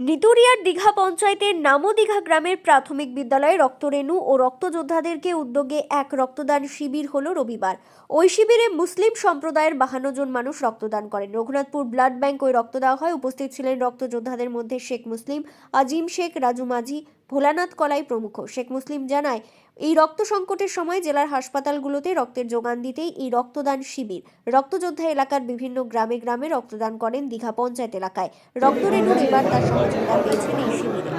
ইটুরিয়ার দীঘা পঞ্চায়েতের নামো দীঘা গ্রামের প্রাথমিক বিদ্যালয়ে রক্তরেণু ও রক্তযোদ্ধাদেরকে উদ্যোগে এক রক্তদান শিবির হলো রবিবার। ওই শিবিরে মুসলিম সম্প্রদায়ের বাহান্ন জন মানুষ রক্তদান করেন। রঘুনাথপুর ব্লাড ব্যাংক ওই রক্ত দেওয়া হয়। উপস্থিত ছিলেন রক্তযোদ্ধাদের মধ্যে শেখ মুসলিম, আজিম শেখ, রাজু মাঝি ভোলানাথ কলাই প্রমুখ। শেখ মুসলিম জানায়, এই রক্ত সংকটের সময় জেলার হাসপাতালগুলোতে রক্তের যোগান দিতেই এই রক্তদান শিবির। রক্তযোদ্ধা এলাকার বিভিন্ন গ্রামে গ্রামে রক্তদান করেন দীঘা পঞ্চায়েত এলাকায়। রক্তরেণুর এবার তার সহযোগিতা পেয়েছেন এই শিবিরে।